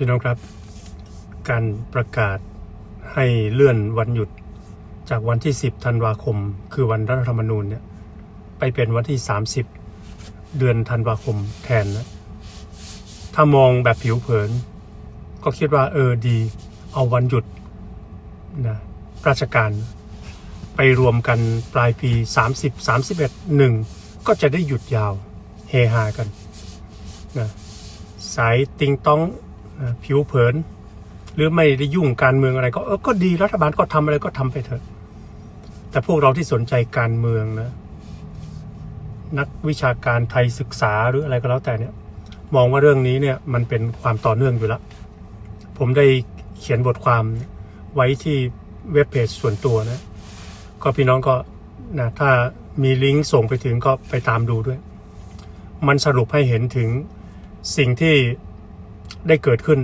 พี่น้องครับ การประกาศให้เลื่อนวันหยุดจากวันที่ 10 ธันวาคม คือวันรัฐธรรมนูญเนี่ยไปเป็นวันที่ 30 เดือนธันวาคมแทนนะถ้ามองแบบผิวเผิน ก็คิดว่าเออดี เอาวันหยุดนะราชการไปรวมกันปลายปี 30 31 1 ก็จะได้หยุดยาวเฮฮากันนะสายติงต้อง ผิวเผิน หรือไม่ได้ยุ่งการเมืองอะไรก็เออก็ดีรัฐบาลก็ทำอะไรก็ทำไปเถอะ แต่พวกเราที่สนใจการเมืองนะ นักวิชาการไทยศึกษาหรืออะไรก็แล้วแต่เนี่ย มองว่าเรื่องนี้เนี่ยมันเป็นความต่อเนื่องอยู่แล้วผมได้เขียนบทความไว้ที่เว็บเพจส่วนตัวนะ ก็พี่น้องก็นะถ้ามีลิงก์ส่งไปถึงก็ไปตามดูด้วย มันสรุปให้เห็นถึงสิ่งที่ ได้เกิดขึ้น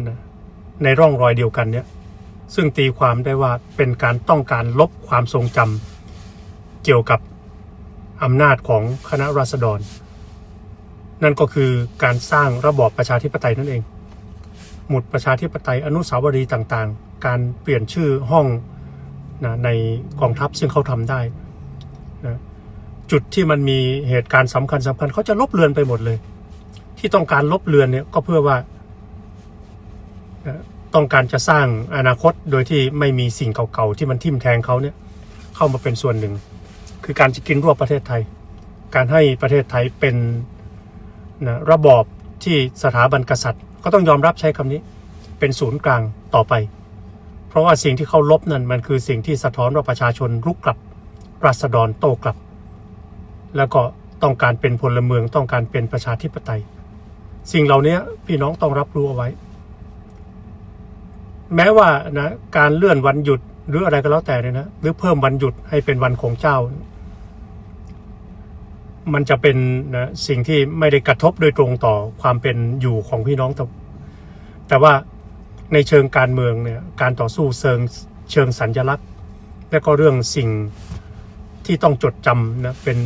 ในร่องรอยเดียวกันเนี่ยซึ่งตีความได้ว่าเป็นการต้องการลบความทรงจำเกี่ยวกับอำนาจของคณะราษฎร นั่นก็คือการสร้างระบอบประชาธิปไตยนั่นเอง หมุดประชาธิปไตยอนุสาวรีย์ต่างๆ การเปลี่ยนชื่อห้องนะในกองทัพซึ่งเขาทำได้นะจุดที่มันมีเหตุการณ์สำคัญสำคัญเขาจะลบเลือนไปหมดเลย ที่ต้องการลบเลือนเนี่ยก็เพื่อว่า ต้องการจะสร้างอนาคตโดยที่ไม่มีสิ่งเก่าๆที่มันทิ่มแทงเขาเนี่ยเข้ามาเป็นส่วนหนึ่ง คือการจะกินรวบประเทศไทย การให้ประเทศไทยเป็นนะระบอบที่สถาบันกษัตริย์ ก็ต้องยอมรับใช้คำนี้ เป็นศูนย์กลางต่อไป เพราะว่าสิ่งที่เขาลบนั่นมันคือสิ่งที่สะท้อนว่าประชาชนรุกกลับรัษฎรโต้กลับ แล้วก็ต้องการเป็นพลเมืองต้องการเป็นประชาธิปไตย สิ่งเหล่านี้พี่น้องต้องรับรู้เอาไว้ แม้ว่านะการเลื่อนวันหยุดหรืออะไรก็แล้วแต่เนี่ยนะหรือเพิ่มวันหยุดให้เป็นวันของเจ้า มันจะเป็นนะสิ่งที่ไม่ได้กระทบโดยตรงต่อความเป็นอยู่ของพี่น้อง แต่แต่ว่าในเชิงการเมืองเนี่ยการต่อสู้เชิงเชิงสัญลักษณ์ และก็เรื่องสิ่งที่ต้องจดจำนะเป็น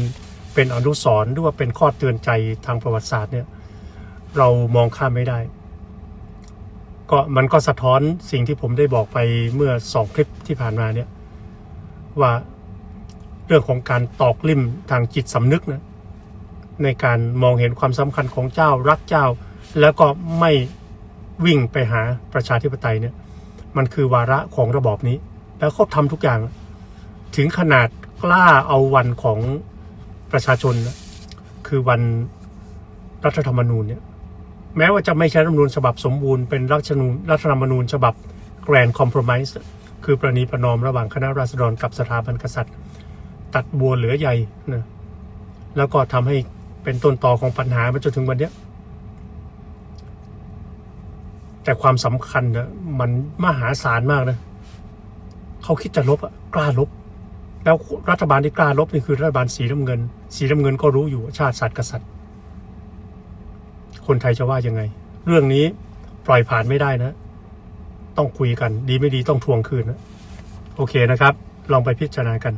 เป็นอนุสรณ์หรือว่าเป็นข้อเตือนใจทางประวัติศาสตร์เนี่ยเรามองข้ามไม่ได้ ก็มันก็สะท้อนสิ่งที่ผมได้บอกไปเมื่อสองคลิปที่ผ่านมาเนี่ยว่าเรื่องของการตอกลิ่มทางจิตสำนึกนะในการมองเห็นความสำคัญของเจ้ารักเจ้า แล้วก็ไม่วิ่งไปหาประชาธิปไตยเนี่ยมันคือวาระของระบอบนี้ แล้วเขาทำทุกอย่าง ถึงขนาดกล้าเอาวันของประชาชนนะคือวันรัฐธรรมนูญเนี่ย แม้ว่าจะไม่ใช่รัฐมนูญฉบับสมบูรณ์เป็นรัฐธรรมนูญรัฐธรรมนูญฉบับ Grand Compromise คือประนีประนอมระหว่างคณะราษฎรกับสถาบันกษัตริย์ ตัดบัวเหลือใหญ่นะแล้วก็ทำให้เป็นต้นต่อของปัญหามาจนถึงวันนี้แต่ความสำคัญนะมันมหาศาลมากนะเขาคิดจะลบอะกล้าลบ แล้วรัฐบาลที่กล้าลบนี่คือรัฐบาลสีน้ำเงิน สีน้ำเงินก็รู้อยู่ชาติศาสตร์กษัตริย์ คนไทยจะว่ายังไง เรื่องนี้ปล่อยผ่านไม่ได้นะ ต้องคุยกัน ดีไม่ดีต้องทวงคืนนะ โอเคนะครับ ลองไปพิจารณากัน